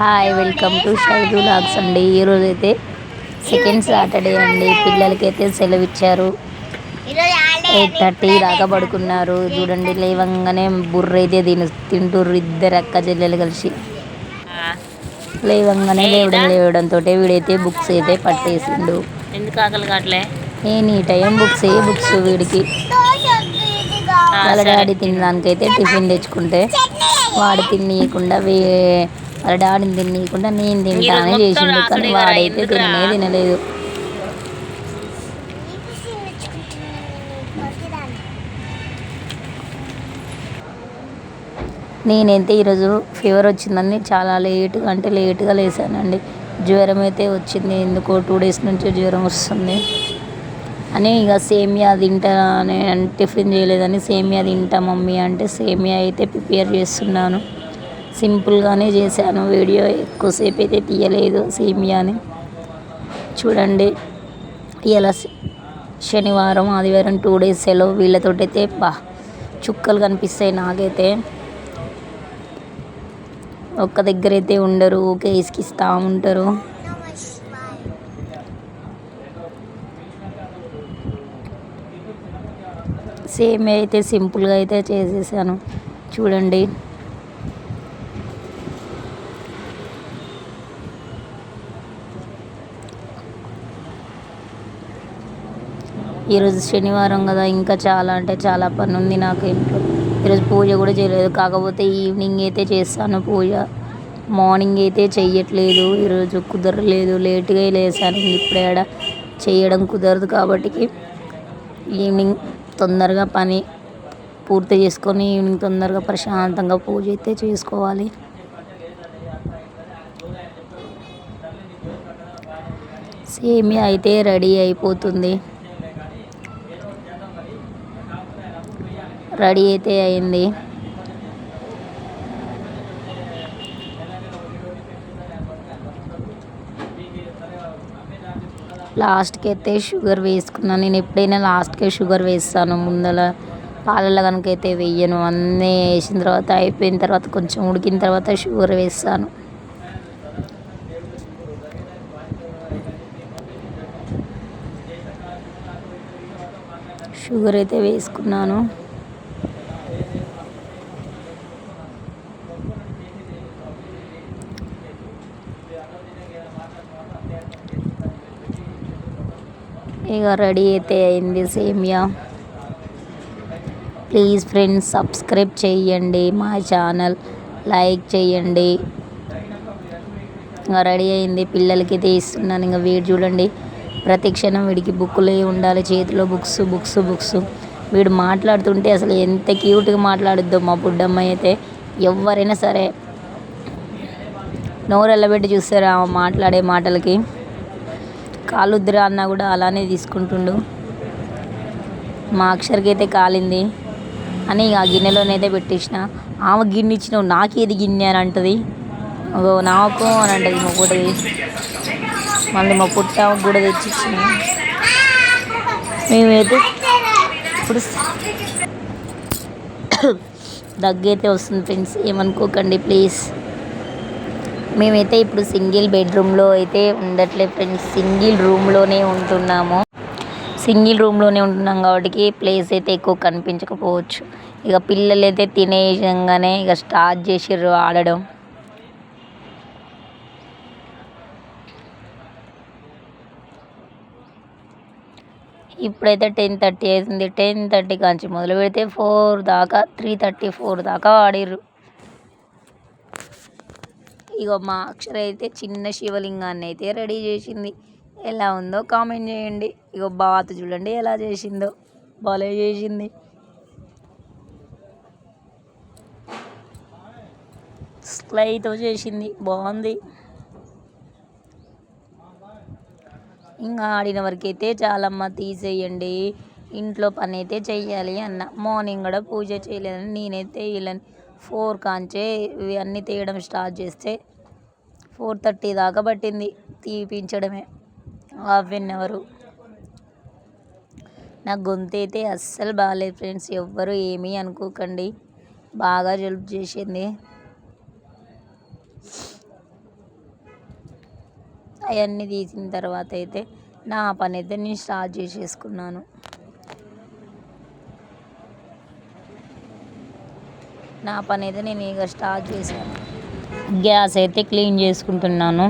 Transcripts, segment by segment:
Hi welcome to Shaidu vlogs అండి. ఈరోజు అయితే సెకండ్ సాటర్డే అండి. పిల్లలకైతే సెలవు ఇచ్చారు ఎయిట్ థర్టీ దాకా పడుకున్నారు. చూడండి లేవంగానే బుర్ర అయితే తిను తింటుర్రు ఇద్దరు అక్క చెల్లెలు కలిసి. లేవంగానే లేవడం లేవడంతో వీడైతే బుక్స్ అయితే పట్టేసిండు. ఎందుకు ఆకలి కావట్లే? నేను ఈ టైం బుక్స్ ఏ బుక్స్ వీడికి. వాళ్ళ డాడీ తినడానికైతే టిఫిన్ తెచ్చుకుంటే వాడు తినీయకుండా వే వాళ్ళ డాడీని తినీయకుండా నేను తింటానే చేసిండు కానీ వాడైతే తిననే తినలేదు. నేనైతే ఈరోజు ఫీవర్ వచ్చిందని చాలా లేట్గా అంటే లేట్గా లేసానండి. జ్వరం అయితే వచ్చింది. ఎందుకో టూ డేస్ నుంచి జ్వరం వస్తుంది. అని ఇక సేమియా తింటా అని టిఫిన్ చేయలేదని సేమియా తింటా మమ్మీ అంటే సేమియా అయితే ప్రిపేర్ చేస్తున్నాను. సింపుల్గానే చేశాను. వీడియో ఎక్కువసేపు అయితే తీయలేదు సేమియాని. చూడండి ఇలా శనివారం ఆదివారం టూ డేస్ సెలవు వీళ్ళతోటైతే బా చుక్కలు కనిపిస్తాయి నాకైతే. ఒక్క దగ్గర అయితే ఉండరు ఓకే ఇసుకిస్తూ ఉంటారు. సేమ్ అయితే సింపుల్గా అయితే చేసేసాను. చూడండి. ఈరోజు శనివారం కదా ఇంకా చాలా అంటే చాలా పని ఉంది నాకు ఇంట్లో. ఈరోజు పూజ కూడా చేయలేదు కాకపోతే ఈవినింగ్ అయితే చేస్తాను పూజ. మార్నింగ్ అయితే చెయ్యట్లేదు ఈరోజు కుదరలేదు లేట్గా లేసాను ఇప్పుడు ఏడ చేయడం కుదరదు కాబట్టి ఈవినింగ్ తొందరగా పని పూర్తి చేసుకొని ఈవినింగ్ తొందరగా ప్రశాంతంగా పూజ అయితే చేసుకోవాలి. సేమియా అయితే రెడీ అయిపోతుంది. రెడీ అయితే అయింది. లాస్ట్కి అయితే షుగర్ వేసుకున్నాను నేను ఎప్పుడైనా లాస్ట్కే షుగర్ వేస్తాను. ముందల పాలల్లో కనుక అయితే వేయను. అన్నీ వేసిన తర్వాత అయిపోయిన తర్వాత కొంచెం ఉడికిన తర్వాత షుగర్ వేస్తాను. షుగర్ అయితే వేసుకున్నాను. ఇక రెడీ అయితే అయింది సేమియా. ప్లీజ్ ఫ్రెండ్స్ సబ్స్క్రైబ్ చేయండి మా ఛానల్. లైక్ చేయండి. ఇంకా రెడీ అయింది పిల్లలకి తీస్తున్నాను. ఇంకా వీడు చూడండి ప్రతి క్షణం వీడికి బుక్కులే ఉండాలి చేతిలో బుక్స్ బుక్స్ బుక్స్. వీడు మాట్లాడుతుంటే అసలు ఎంత క్యూట్గా మాట్లాడుద్దో మా బుడ్డమ్మ అయితే. ఎవరైనా సరే నోరు ఎల్లబెట్టి చూస్తారు మాట్లాడే మాటలకి. కాలుద్రా అన్న కూడా అలానే తీసుకుంటుండు. మా అక్షర్కి అయితే కాలింది. అని ఆ గిన్నెలోనైతే పెట్టేసిన. ఆమె గిన్నె ఇచ్చినావు నాకేది గిన్నె అని అంటుంది. నాకు అని అంటది మా పుట్టది మళ్ళీ మా పుట్ట కూడా తెచ్చిచ్చిన. మేమైతే ఇప్పుడు దగ్గైతే వస్తుంది ఫ్రెండ్స్. ఏమనుకోకండి ప్లీజ్. మేమైతే ఇప్పుడు సింగిల్ బెడ్రూమ్లో అయితే ఉండట్లేదు ఫ్రెండ్స్. సింగిల్ రూమ్లోనే ఉంటున్నాము. సింగిల్ రూమ్లోనే ఉంటున్నాం కాబట్టి ప్లేస్ అయితే ఎక్కువ కనిపించకపోవచ్చు. ఇక పిల్లలు అయితే తినేయంగానే ఇక స్టార్ట్ చేసిర్రు ఆడడం. ఇప్పుడైతే టెన్ థర్టీ అవుతుంది టెన్ థర్టీ కాంచి మొదలు పెడితే ఫోర్ దాకా త్రీ థర్టీ ఫోర్ దాకా ఆడిర్రు. ఇగో మా అక్షర అయితే చిన్న శివలింగాన్ని అయితే రెడీ చేసింది. ఎలా ఉందో కామెంట్ చేయండి. ఇగో బాత చూడండి ఎలా చేసిందో. భలే చేసింది. స్లైతో చేసింది. బాగుంది. ఇంకా ఆడిన వరకైతే చాలమ్మ తీసేయండి. ఇంట్లో పని అయితే చెయ్యాలి అన్న. మార్నింగ్ కూడా పూజ చేయలేదని నేనైతే వీళ్ళని ఫోర్ కాంచే ఇవన్నీ తీయడం స్టార్ట్ చేస్తే ఫోర్ థర్టీ దాకా పట్టింది. తీపించడమే హాఫ్ ఎన్ అవరు. నా గొంతు అయితే అస్సలు బాగాలేదు ఫ్రెండ్స్. ఎవ్వరు ఏమీ అనుకోకండి. బాగా జలుబు చేసింది. అవన్నీ తీసిన తర్వాత అయితే నా పని అయితే నేను స్టార్ట్ చేసేసుకున్నాను. నా పని అయితే నేను ఇక స్టార్ట్ చేశాను. గ్యాస్ అయితే క్లీన్ చేసుకుంటున్నాను.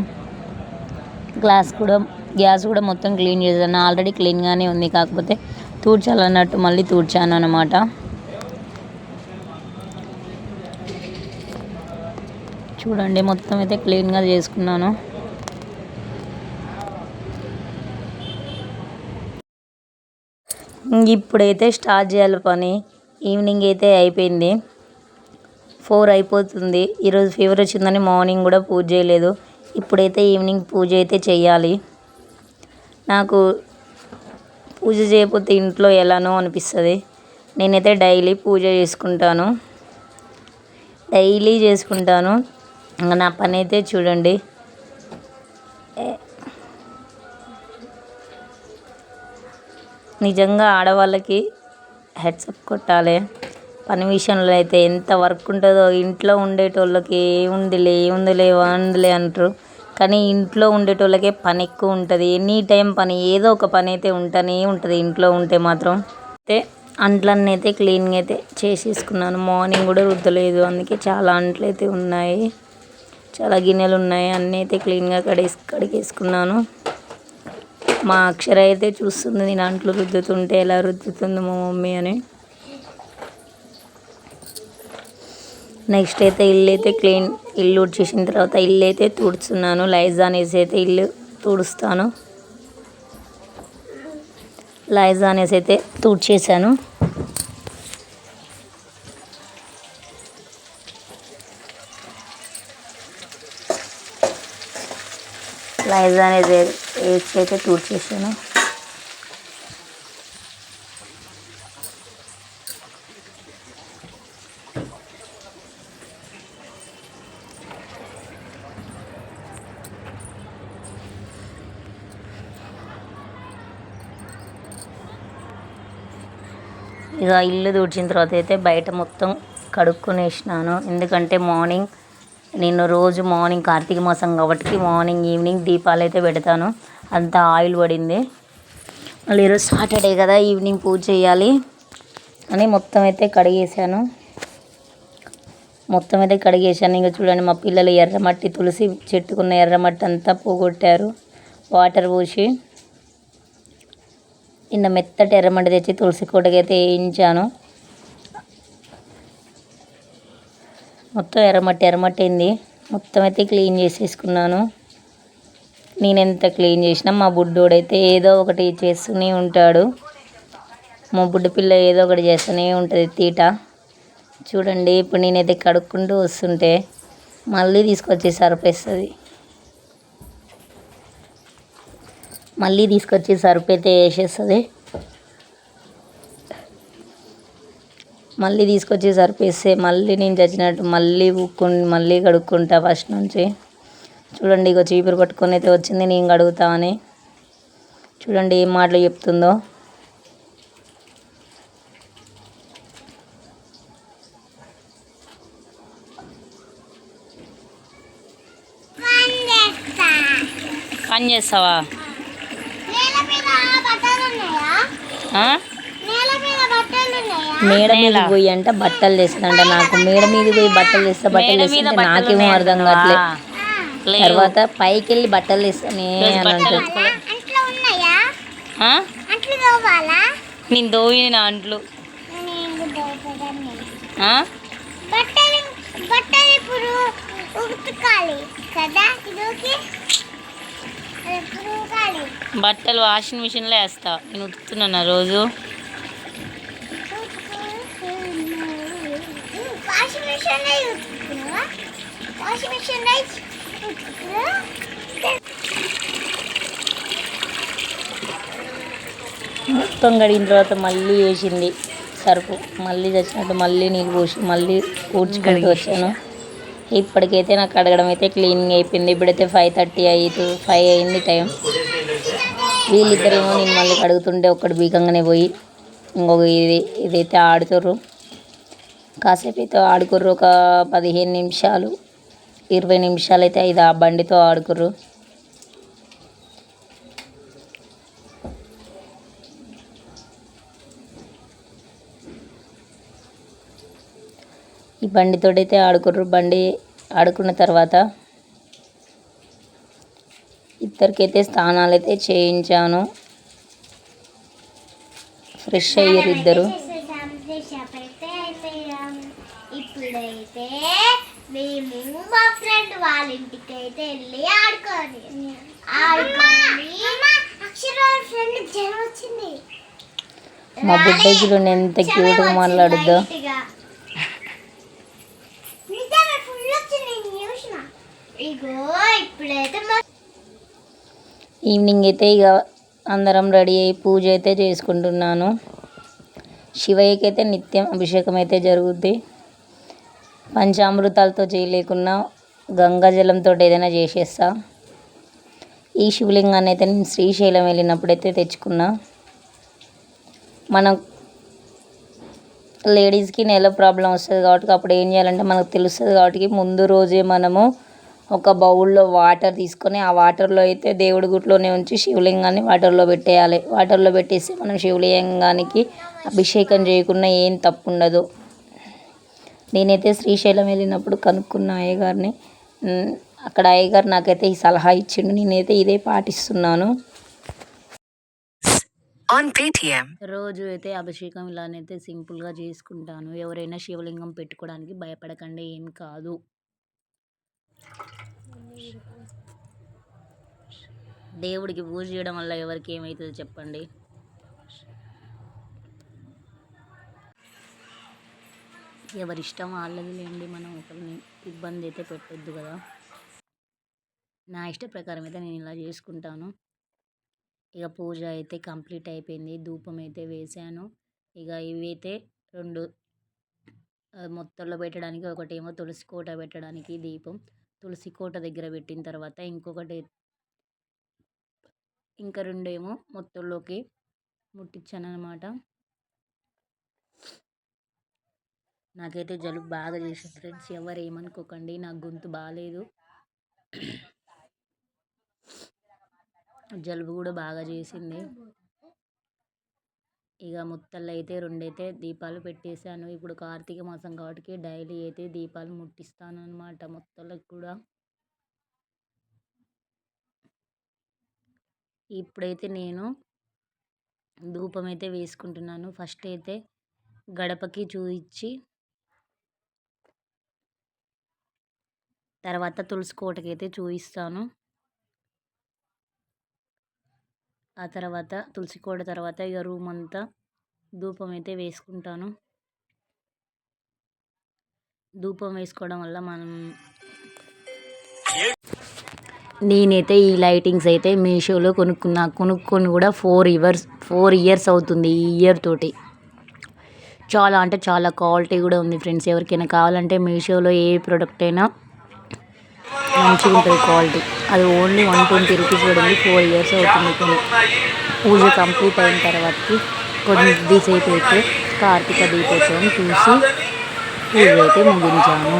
గ్లాస్ కూడా గ్యాస్ కూడా మొత్తం క్లీన్ చేశాను. ఆల్రెడీ క్లీన్గానే ఉంది. కాకపోతే తూడ్చాలన్నట్టు మళ్ళీ తూడ్చాను అనమాట చూడండి మొత్తం అయితే క్లీన్గా చేసుకున్నాను. ఇప్పుడైతే స్టార్ట్ చేయాలి పని. ఈవినింగ్ అయితే అయిపోయింది. ఫోర్ అయిపోతుంది. ఈరోజు ఫీవర్ వచ్చిందని మార్నింగ్ కూడా పూజ చేయలేదు. ఇప్పుడైతే ఈవినింగ్ పూజ అయితే చేయాలి నాకు పూజ చేయకపోతే ఇంట్లో ఎలానో అనిపిస్తుంది. నేనైతే డైలీ పూజ చేసుకుంటాను. డైలీ చేసుకుంటాను. ఇంకా నా పని అయితే చూడండి నిజంగా ఆడవాళ్ళకి హెడ్సప్ కొట్టాలి. పని విషయంలో అయితే ఎంత వర్క్ ఉంటుందో ఇంట్లో ఉండేటోళ్ళకి ఏముందిలే ఏముందిలే ఏముందిలే అంటారు. కానీ ఇంట్లో ఉండేటోళ్ళకే పని ఎక్కువ ఉంటుంది. ఎనీ టైం పని ఏదో ఒక పని అయితే ఉంటూనే ఉంటుంది ఇంట్లో ఉంటే మాత్రం. అయితే అంట్లన్నీ అయితే క్లీన్గా అయితే చేసేసుకున్నాను. మార్నింగ్ కూడా రుద్దలేదు. అందుకే చాలా అంట్లు అయితే ఉన్నాయి. చాలా గిన్నెలు ఉన్నాయి. అన్నీ అయితే క్లీన్గా కడేసి కడిగేసుకున్నాను. మా అక్షర అయితే చూస్తుంది నేను అంట్లు రుద్దుతుంటే ఎలా రుద్దుతుంది మా మమ్మీ అని. నెక్స్ట్ అయితే ఇల్లు అయితే క్లీన్ ఇల్లు ఊడ్చేసిన తర్వాత ఇల్లు అయితే తుడుచున్నాను. లైజా అయితే ఇల్లు తుడుస్తాను. లైజా అయితే తుడిచేసాను లైజా వేసి అయితే తుడిచేసాను ఇక ఇల్లు తుడిచిన తర్వాత అయితే బయట మొత్తం కడుక్కునేసినాను ఎందుకంటే మార్నింగ్ నేను రోజు మార్నింగ్ కార్తీక మాసం కాబట్టి మార్నింగ్ ఈవినింగ్ దీపాలు అయితే పెడతాను. అంతా ఆయిల్ పడింది. మళ్ళీ ఈరోజు సాటర్డే కదా ఈవినింగ్ పూజ చేయాలి అని మొత్తం అయితే కడిగేసాను మొత్తం అయితే కడిగేసాను ఇంకా చూడండి మా పిల్లలు ఎర్రమట్టి తులసి చెట్టుకున్న ఎర్రమట్టి అంతా పోగొట్టారు. వాటర్ పోసి. నిన్న మెత్తటి ఎర్రమండి తెచ్చి తులసి కోటకైతే వేయించాను మొత్తం ఎర్రమట్టి ఎర్రమట్టి అయింది. మొత్తం అయితే క్లీన్ చేసేసుకున్నాను. నేను ఎంత క్లీన్ చేసినా మా బుడ్డోడైతే ఏదో ఒకటి చేస్తూనే ఉంటాడు. మా బుడ్డ పిల్ల ఏదో ఒకటి చేస్తూనే ఉంటుంది తీట. చూడండి ఇప్పుడు నేనైతే కడుక్కుంటూ వస్తుంటే మళ్ళీ తీసుకొచ్చి సరిపేస్తుంది. మళ్ళీ తీసుకొచ్చి సర్ఫ్ అయితే వేసేస్తుంది. మళ్ళీ తీసుకొచ్చి సర్ఫ్ వేస్తే మళ్ళీ నేను చచ్చినట్టు మళ్ళీ ఉక్కు మళ్ళీ కడుక్కుంటా ఫస్ట్ నుంచి. చూడండి ఇక చీపురు పట్టుకొని అయితే వచ్చింది నేను కడుగుతామని చూడండి ఏం మాటలు చెప్తుందో. పని చేస్తావా? మేడ మీద పోయి అంటే బట్టలు తెస్తుందంట నాకు. మేడ మీద పోయి బట్టలు తెస్తా బట్టలు తెస్తుంటే నాకేమో అర్థం కావట్లేదు తర్వాత పైకి వెళ్ళి బట్టలు తెస్తానే అని అంటుంది నేను దోవిన అంట్లు. ఆ? బట్టలు బట్టలు ఇప్పుడు ఉతకాలి కదా? బట్టలు వాషింగ్ మిషన్లో వేస్తా. నేను ఉతుకుతున్నాను రోజు. వాషింగ్ మిషన్ ఉతుకుతున్నావా? వాషింగ్ మిషన్ ఉతుకుతున్నా మొత్తం కడిగిన తర్వాత మళ్ళీ వేసింది సరుకు. మళ్ళీ తెచ్చినట్టు మళ్ళీ నీళ్ళు పోసి మళ్ళీ ఊడ్చుకుంటూ వచ్చాను. ఇప్పటికైతే నాకు కడగడం అయితే క్లీనింగ్ అయిపోయింది. ఇప్పుడైతే ఫైవ్ థర్టీ అయ్యి ఫైవ్ అయింది టైం వీళ్ళిద్దరేమో నేను మళ్ళీ కడుగుతుంటే ఒక్కడు బీకంగానే పోయి ఇంకొక ఇది ఇదైతే ఆడుతుర్రు. కాసేపు అయితే ఆడుకుర్రు ఒక పదిహేను నిమిషాలు ఇరవై నిమిషాలు అయితే ఇది ఆ బండితో ఆడుకుర్రు. ఈ బండితోటైతే ఆడుకుర్రు బండి ఆడుకున్న తర్వాత ఇద్దరికైతే స్నానాలు అయితే చేయించాను. ఫ్రెష్ అయ్యారు ఇద్దరు. ఇప్పుడైతే మేము మా ఫ్రెండ్ వాళ్ళ ఇంటికి అయితే వెళ్ళి ఫ్రెండ్ జ్వరం వచ్చింది మా ఎంత క్యూట్గా మాట్లాడుద్దో ఫుల్ వచ్చింది నేను చూసిన ఇగో ఇప్పుడైతే ఈవినింగ్ అయితే ఇక అందరం రెడీ అయ్యి పూజ అయితే చేసుకుంటున్నాను. శివయ్యకి అయితే నిత్యం అభిషేకం అయితే జరుగుద్ది. పంచామృతాలతో చేయలేకున్నా గంగా జలంతో ఏదైనా చేసేస్తా. ఈ శివలింగాన్ని అయితే నేను శ్రీశైలం వెళ్ళినప్పుడైతే తెచ్చుకున్నా. మనం లేడీస్కి నెల ప్రాబ్లం వస్తుంది కాబట్టి అప్పుడు ఏం చేయాలంటే మనకు తెలుస్తుంది కాబట్టి ముందు రోజే మనము ఒక బౌల్లో వాటర్ తీసుకొని ఆ వాటర్లో అయితే దేవుడి గుట్లోనే ఉంచి శివలింగాన్ని వాటర్లో పెట్టేయాలి. వాటర్లో పెట్టేసి మనం శివలింగానికి అభిషేకం చేయకుండా ఏం తప్పు ఉండదు నేనైతే శ్రీశైలం వెళ్ళినప్పుడు కనుక్కున్న అయ్యగారిని అక్కడ అయ్యగారు నాకైతే ఈ సలహా ఇచ్చిండు నేనైతే ఇదే పాటిస్తున్నాను. రోజు అయితే అభిషేకం ఇలానైతే సింపుల్గా చేసుకుంటాను. ఎవరైనా శివలింగం పెట్టుకోవడానికి భయపడకండి ఏం కాదు. దేవుడికి పూజ చేయడం వల్ల ఎవరికి ఏమవుతుందో చెప్పండి? ఎవరి ఇష్టం వాళ్ళది లేండి మనం ఒకరిని ఇబ్బంది అయితే పెట్టొద్దు కదా. నా ఇష్ట ప్రకారం అయితే నేను ఇలా చేసుకుంటాను. ఇక పూజ అయితే కంప్లీట్ అయిపోయింది ధూపం అయితే వేసాను ఇక ఇవైతే రెండు మొత్తంలో పెట్టడానికి ఒకటేమో తులసి కోట పెట్టడానికి దీపం. తులసి కోట దగ్గర పెట్టిన తర్వాత ఇంకొకటి ఇంకా రెండేమో మొత్తంలోకి ముట్టించాను అనమాట నాకైతే జలుబు బాగా చేసింది ఫ్రెండ్స్. ఎవరు ఏమనుకోకండి నా గొంతు బాగాలేదు జలుబు కూడా బాగా చేసింది. ఇక ముత్తల్లో అయితే రెండైతే దీపాలు పెట్టేశాను. ఇప్పుడు కార్తీక మాసం కాబట్టి డైలీ అయితే దీపాలు ముట్టిస్తాను అనమాట మొత్తలకు కూడా. ఇప్పుడైతే నేను ధూపం అయితే వేసుకుంటున్నాను. ఫస్ట్ అయితే గడపకి చూయించి తర్వాత తులసి కోటకి అయితే ఆ తర్వాత తులసి కోట తర్వాత ఇక రూమ్ అంతా ధూపం అయితే వేసుకుంటాను. ధూపం వేసుకోవడం వల్ల మనం నేనైతే ఈ లైటింగ్స్ అయితే మీషోలో కొనుక్కున్నా కొనుక్కొని కూడా ఫోర్ ఇయర్స్ ఫోర్ ఇయర్స్ అవుతుంది ఈ ఇయర్ తోటి. చాలా అంటే చాలా క్వాలిటీ కూడా ఉంది ఫ్రెండ్స్. ఎవరికైనా కావాలంటే మీషోలో ఏ ప్రోడక్ట్ అయినా మంచిగా ఉంటుంది క్వాలిటీ. అది ఓన్లీ వన్ ట్వంటీ రూపీస్ పడింది ఫోర్ ఇయర్స్ అవుతుంది కొని పూజ కంప్లీట్ అయిన తర్వాతకి కొన్ని దీసేపు అయితే కార్తీక దీపోత్సవం చూసి పూజ అయితే ముగించాము.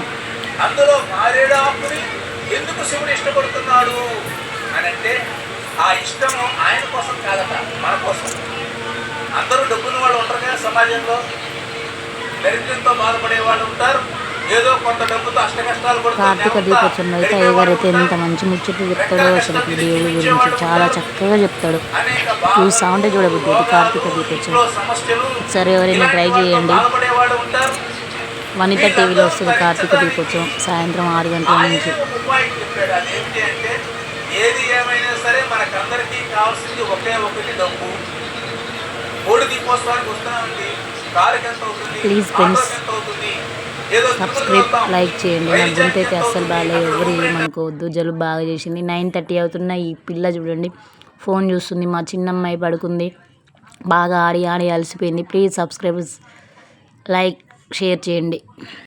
అందులో మారేడు ఎందుకు శివుడు ఇష్టపడుతున్నాడు అని ఆ ఇష్టము ఆయన కోసం కాదట మన కోసం. అందరూ డబ్బున్న వాళ్ళు ఉంటారు కదా సమాజంలో. దరిద్రంతో బాధపడే వాళ్ళు ఉంటారు. కార్తీక దీపోత్సవం అయితే అయ్యగారు అయితే ఎంత మంచి ముచ్చట్లు చెప్తాడో అసలు దేవుడి గురించి చాలా చక్కగా చెప్తాడు. ఉంటే చూడబుద్ధి ఇది కార్తీక దీపోత్సవం. సరే ఎవరైనా ట్రై చేయండి. వనిత టీవీలో వస్తుంది కార్తీక దీపోత్సవం సాయంత్రం ఆరు గంటల నుంచి. ఒక ఉపాయం చెప్పాడు. అదేమిటి అంటే ఏది ఏమైనా సరే మనకందరికీ కావాల్సింది ఒకే ఒకటి డబ్బు. మూడు దీపోత్సవానికి వస్తున్నామండి కారుకి ఎంత అవుతుంది? Please friends, ఆటోకి ఎంత అవుతుంది? ఏదో సబ్స్క్రైబ్ లైక్ చేయండి. నా వైజాగ్ గొంతు అయితే అస్సలు బాగాలేదు. ఎవరు మనకు వద్దు జలుబు బాగా చేసింది. నైన్ థర్టీ అవుతున్న ఈ పిల్ల చూడండి. ఫోన్ చూస్తుంది. మా చిన్నమ్మాయి పడుకుంది. బాగా ఆడి ఆడి అలసిపోయింది. ప్లీజ్ సబ్స్క్రైబ్ లైక్ షేర్ చేయండి.